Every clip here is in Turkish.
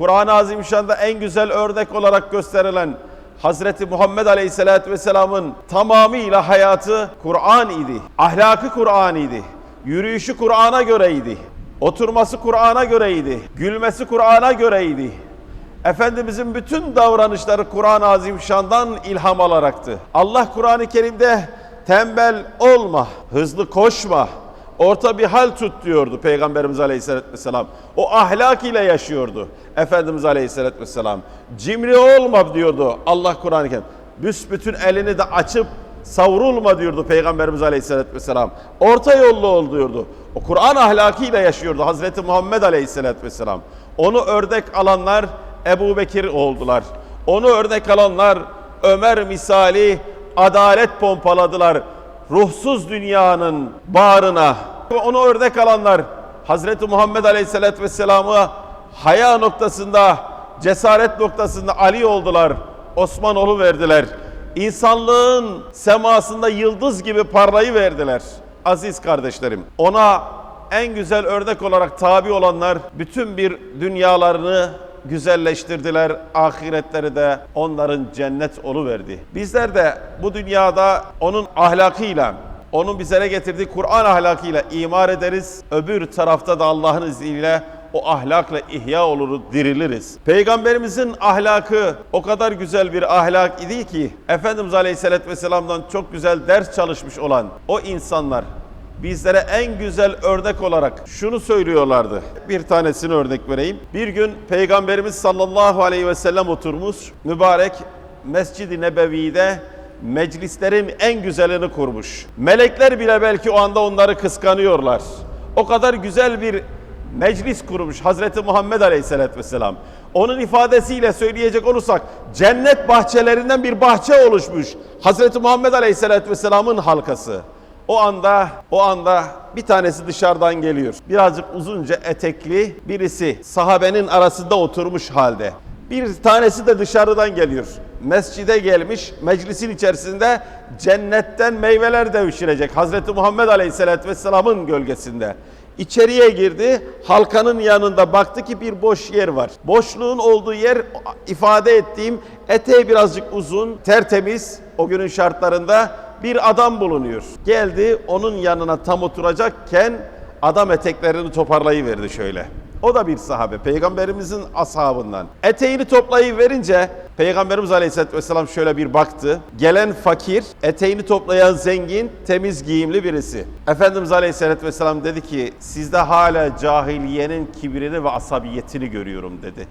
Kur'an-ı Azimüşşan'da en güzel örnek olarak gösterilen Hazreti Muhammed Aleyhisselatü Vesselam'ın tamamıyla hayatı Kur'an idi. Ahlakı Kur'an idi. Yürüyüşü Kur'an'a göreydi. Oturması Kur'an'a göreydi. Gülmesi Kur'an'a göreydi. Efendimizin bütün davranışları Kur'an-ı Azimüşşan'dan ilham alaraktı. Allah Kur'an-ı Kerim'de tembel olma, hızlı koşma, orta bir hal tut diyordu Peygamberimiz Aleyhisselatü Vesselam. O ahlak ile yaşıyordu Efendimiz Aleyhisselatü Vesselam. Cimri olma diyordu Allah Kur'an-ı Kerim. Büsbütün elini de açıp savrulma diyordu Peygamberimiz Aleyhisselatü Vesselam. Orta yollu ol diyordu. O Kur'an ahlakıyla yaşıyordu Hazreti Muhammed Aleyhisselatü Vesselam. Onu örnek alanlar Ebu Bekir oldular. Onu örnek alanlar Ömer misali adalet pompaladılar. Ruhsuz dünyanın bağrına. Onu örnek alanlar Hazreti Muhammed Aleyhisselatü Vesselam'ı haya noktasında, cesaret noktasında Ali oldular. Osman verdiler. İnsanlığın semasında yıldız gibi parlayı verdiler. Aziz kardeşlerim. Ona en güzel örnek olarak tabi olanlar bütün bir dünyalarını güzelleştirdiler. Ahiretleri de onların cennet verdi. Bizler de bu dünyada onun ahlakıyla, onun bizlere getirdiği Kur'an ahlakıyla imar ederiz. Öbür tarafta da Allah'ın izniyle o ahlakla ihya oluruz, diriliriz. Peygamberimizin ahlakı o kadar güzel bir ahlak idi ki Efendimiz Aleyhisselatü Vesselam'dan çok güzel ders çalışmış olan o insanlar bizlere en güzel örnek olarak şunu söylüyorlardı. Bir tanesini örnek vereyim. Bir gün Peygamberimiz sallallahu aleyhi ve sellem oturmuş mübarek Mescid-i Nebevi'de meclislerin en güzelini kurmuş. Melekler bile belki o anda onları kıskanıyorlar. O kadar güzel bir meclis kurmuş Hazreti Muhammed Aleyhisselatü Vesselam. Onun ifadesiyle söyleyecek olursak cennet bahçelerinden bir bahçe oluşmuş Hazreti Muhammed Aleyhisselatü Vesselam'ın halkası. O anda o anda bir tanesi dışarıdan geliyor. Birazcık uzunca etekli birisi sahabenin arasında oturmuş halde. Bir tanesi de dışarıdan geliyor. Mescide gelmiş, meclisin içerisinde cennetten meyveler devşirecek. Hazreti Muhammed Aleyhisselatü Vesselam'ın gölgesinde. İçeriye girdi, halkanın yanında baktı ki bir boş yer var. Boşluğun olduğu yer ifade ettiğim eteği birazcık uzun, tertemiz o günün şartlarında bir adam bulunuyor. Geldi onun yanına tam oturacakken adam eteklerini toparlayıverdi şöyle. O da bir sahabe. Peygamberimizin ashabından. Eteğini toplayıverince Peygamberimiz Aleyhisselatü Vesselam şöyle bir baktı. Gelen fakir, eteğini toplayan zengin, temiz giyimli birisi. Efendimiz Aleyhisselatü Vesselam dedi ki sizde hala cahiliyenin kibrini ve asabiyetini görüyorum dedi.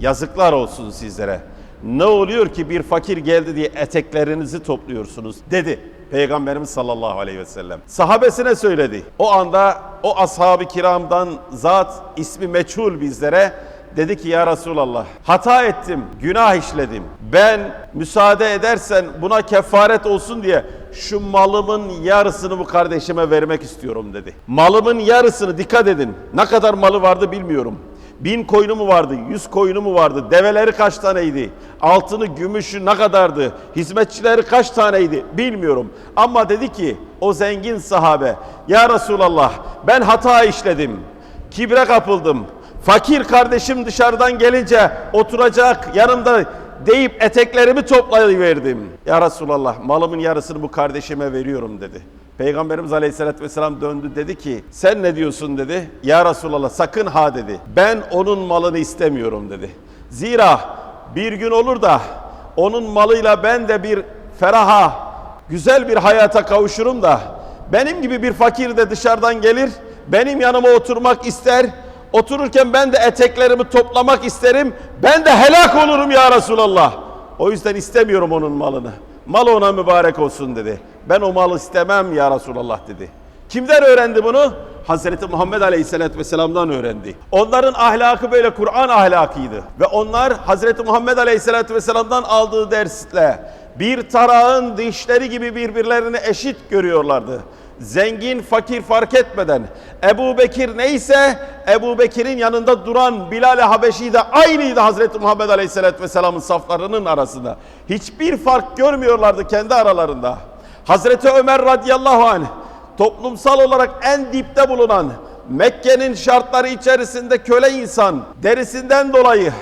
Yazıklar olsun sizlere. Ne oluyor ki bir fakir geldi diye eteklerinizi topluyorsunuz dedi. Peygamberimiz sallallahu aleyhi ve sellem. Sahabesine söyledi. O anda o ashab-ı kiramdan zat ismi meçhul bizlere dedi ki ya Resulallah hata ettim, günah işledim. Ben müsaade edersen buna kefaret olsun diye şu malımın yarısını bu kardeşime vermek istiyorum dedi. Malımın yarısını dikkat edin. Ne kadar malı vardı bilmiyorum. Bin koyunu mu vardı? Yüz koyunu mu vardı? Develeri kaç taneydi? Altını, gümüşü ne kadardı? Hizmetçileri kaç taneydi? Bilmiyorum. Ama dedi ki o zengin sahabe, Ya Resulallah ben hata işledim. Kibre kapıldım. Fakir kardeşim dışarıdan gelince oturacak yanımda deyip eteklerimi toplayıverdim. Ya Resulallah malımın yarısını bu kardeşime veriyorum dedi. Peygamberimiz Aleyhisselatü Vesselam döndü dedi ki sen ne diyorsun dedi. Ya Resulallah sakın ha dedi. Ben onun malını istemiyorum dedi. Zira bir gün olur da onun malıyla ben de bir feraha, güzel bir hayata kavuşurum da benim gibi bir fakir de dışarıdan gelir, benim yanıma oturmak ister, otururken ben de eteklerimi toplamak isterim, ben de helak olurum ya Resulallah. O yüzden istemiyorum onun malını. Mal ona mübarek olsun dedi. Ben o malı istemem ya Resulallah dedi. Kimden öğrendi bunu? Hazreti Muhammed Aleyhisselatü Vesselam'dan öğrendi. Onların ahlakı böyle Kur'an ahlakıydı. Ve onlar Hazreti Muhammed Aleyhisselatü Vesselam'dan aldığı dersle bir tarağın dişleri gibi birbirlerini eşit görüyorlardı. Zengin, fakir fark etmeden Ebu Bekir neyse Ebu Bekir'in yanında duran Bilal-i Habeşi de aynıydı Hazreti Muhammed Aleyhisselatü Vesselam'ın saflarının arasında. Hiçbir fark görmüyorlardı kendi aralarında. Hazreti Ömer radıyallahu anh toplumsal olarak en dipte bulunan Mekke'nin şartları içerisinde köle insan derisinden dolayı,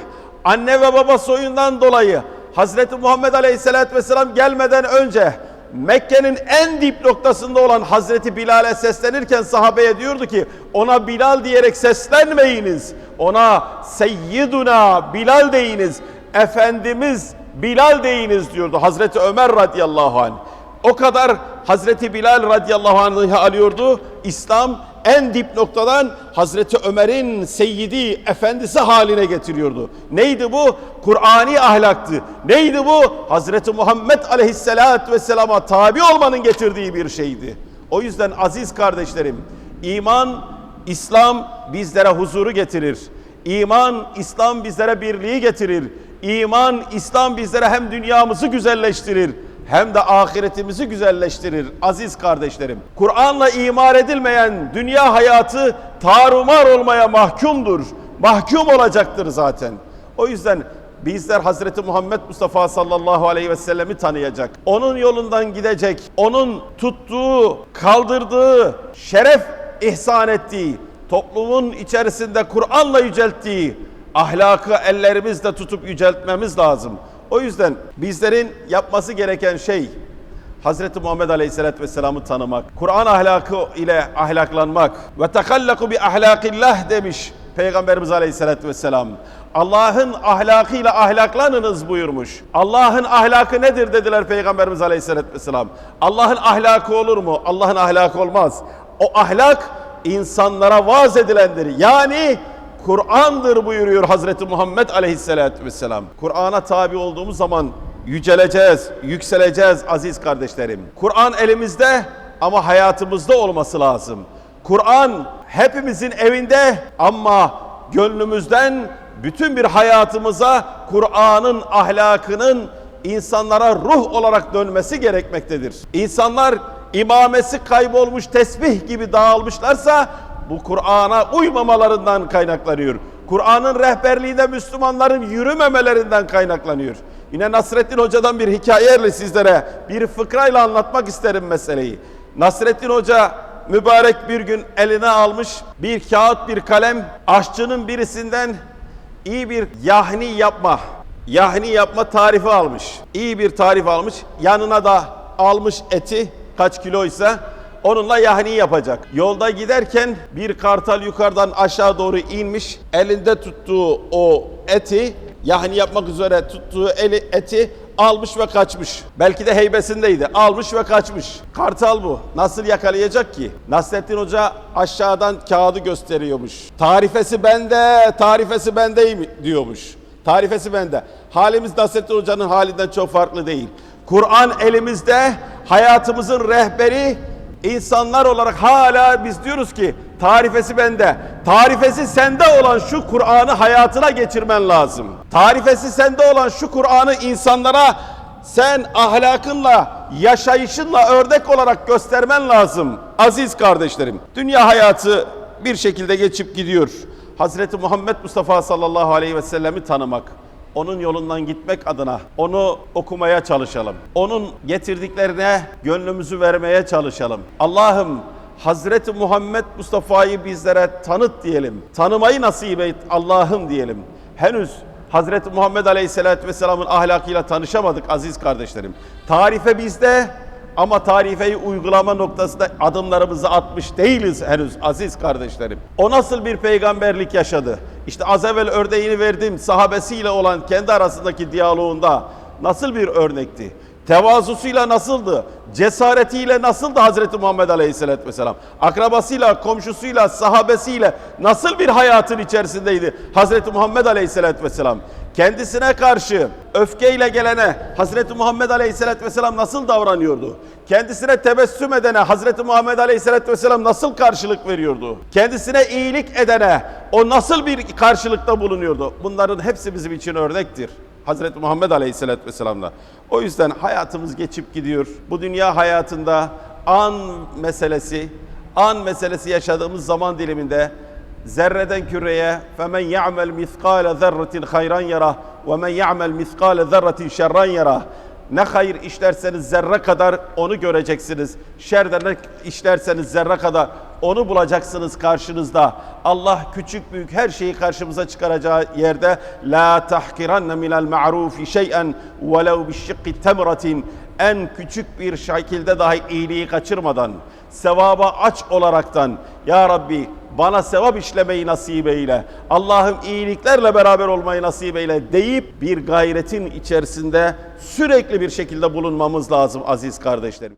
anne ve baba soyundan dolayı Hazreti Muhammed Aleyhisselatü Vesselam gelmeden önce Mekke'nin en dip noktasında olan Hazreti Bilal'e seslenirken sahabeye diyordu ki ona Bilal diyerek seslenmeyiniz. Ona Seyyiduna Bilal deyiniz. Efendimiz Bilal deyiniz diyordu Hazreti Ömer radıyallahu anh. O kadar Hazreti Bilal radıyallahu anh'ı alıyordu. İslam en dip noktadan Hazreti Ömer'in seyyidi efendisi haline getiriyordu. Neydi bu? Kur'ani ahlaktı. Neydi bu? Hazreti Muhammed aleyhisselatü vesselama tabi olmanın getirdiği bir şeydi. O yüzden aziz kardeşlerim, iman, İslam bizlere huzuru getirir. İman, İslam bizlere birliği getirir. İman, İslam bizlere hem dünyamızı güzelleştirir hem de ahiretimizi güzelleştirir aziz kardeşlerim. Kur'an'la imar edilmeyen dünya hayatı tarumar olmaya mahkumdur. Mahkum olacaktır zaten. O yüzden bizler Hazreti Muhammed Mustafa sallallahu aleyhi ve sellemi tanıyacak. Onun yolundan gidecek. Onun tuttuğu, kaldırdığı, şeref ihsan ettiği, toplumun içerisinde Kur'an'la yücelttiği ahlakı ellerimizle tutup yüceltmemiz lazım. O yüzden bizlerin yapması gereken şey Hazreti Muhammed Aleyhisselatü Vesselam'ı tanımak, Kur'an ahlakı ile ahlaklanmak ve tekallaku bi ahlakillah demiş Peygamberimiz Aleyhisselatü Vesselam. Allah'ın ahlakıyla ahlaklanınız buyurmuş. Allah'ın ahlakı nedir dediler Peygamberimiz Aleyhisselatü Vesselam. Allah'ın ahlakı olur mu? Allah'ın ahlakı olmaz. O ahlak insanlara vaaz edilendir. Yani Kur'an'dır buyuruyor Hazreti Muhammed Aleyhisselatü Vesselam. Kur'an'a tabi olduğumuz zaman yüceleceğiz, yükseleceğiz aziz kardeşlerim. Kur'an elimizde ama hayatımızda olması lazım. Kur'an hepimizin evinde ama gönlümüzden bütün bir hayatımıza Kur'an'ın ahlakının insanlara ruh olarak dönmesi gerekmektedir. İnsanlar imamesi kaybolmuş tesbih gibi dağılmışlarsa bu Kur'an'a uymamalarından kaynaklanıyor. Kur'an'ın rehberliğinde Müslümanların yürümemelerinden kaynaklanıyor. Yine Nasrettin Hoca'dan bir hikayeyle sizlere bir fıkrayla anlatmak isterim meseleyi. Nasrettin Hoca mübarek bir gün eline almış bir kağıt bir kalem aşçının birisinden iyi bir yahni yapma yahni yapma tarifi almış. İyi bir tarif almış. Yanına da almış eti kaç kiloysa onunla yahni yapacak. Yolda giderken bir kartal yukarıdan aşağı doğru inmiş. Elinde tuttuğu o eti yahni yapmak üzere tuttuğu eli eti almış ve kaçmış. Belki de heybesindeydi. Almış ve kaçmış. Kartal bu. Nasıl yakalayacak ki? Nasrettin Hoca aşağıdan kağıdı gösteriyormuş. Tarifesi bende, tarifesi bendeyim diyormuş. Tarifesi bende. Halimiz Nasrettin Hoca'nın halinden çok farklı değil. Kur'an elimizde, hayatımızın rehberi, insanlar olarak hala biz diyoruz ki tarifesi bende. Tarifesi sende olan şu Kur'an'ı hayatına geçirmen lazım. Tarifesi sende olan şu Kur'an'ı insanlara sen ahlakınla, yaşayışınla örnek olarak göstermen lazım. Aziz kardeşlerim, dünya hayatı bir şekilde geçip gidiyor. Hazreti Muhammed Mustafa sallallahu aleyhi ve sellemi tanımak, onun yolundan gitmek adına onu okumaya çalışalım. Onun getirdiklerine gönlümüzü vermeye çalışalım. Allah'ım Hazreti Muhammed Mustafa'yı bizlere tanıt diyelim. Tanımayı nasip et Allah'ım diyelim. Henüz Hazreti Muhammed Aleyhisselatü Vesselam'ın ahlakıyla tanışamadık aziz kardeşlerim. Tarife bizde ama tarifeyi uygulama noktasında adımlarımızı atmış değiliz henüz aziz kardeşlerim. O nasıl bir peygamberlik yaşadı? İşte az evvel örneğini verdim sahabesiyle olan kendi arasındaki diyaloğunda nasıl bir örnekti? Tevazusuyla nasıldı? Cesaretiyle nasıldı Hazreti Muhammed Aleyhisselatü Vesselam? Akrabasıyla, komşusuyla, sahabesiyle nasıl bir hayatın içerisindeydi Hazreti Muhammed Aleyhisselatü Vesselam? Kendisine karşı öfkeyle gelene Hazreti Muhammed Aleyhisselatü Vesselam nasıl davranıyordu? Kendisine tebessüm edene Hazreti Muhammed Aleyhisselatü Vesselam nasıl karşılık veriyordu? Kendisine iyilik edene o nasıl bir karşılıkta bulunuyordu? Bunların hepsi bizim için örnektir. Hazreti Muhammed Aleyhisselatü Vesselam'la. O yüzden hayatımız geçip gidiyor. Bu dünya hayatında an meselesi, an meselesi yaşadığımız zaman diliminde zerreden küreye ya'mel miskale zerretin hayran yara ve men ya'mel miskale zerretin şerran yara ne hayır işlerseniz zerre kadar onu göreceksiniz. Ne işlerseniz zerre kadar onu bulacaksınız karşınızda. Allah küçük büyük her şeyi karşımıza çıkaracağı yerde la tahkiranne minel ma'rufi şey'en velev bişşikki temratin en küçük bir şekilde dahi iyiliği kaçırmadan sevaba aç olaraktan ya Rabbi bana sevap işlemeyi nasip eyle. Allah'ım iyiliklerle beraber olmayı nasip eyle deyip bir gayretin içerisinde sürekli bir şekilde bulunmamız lazım aziz kardeşlerim.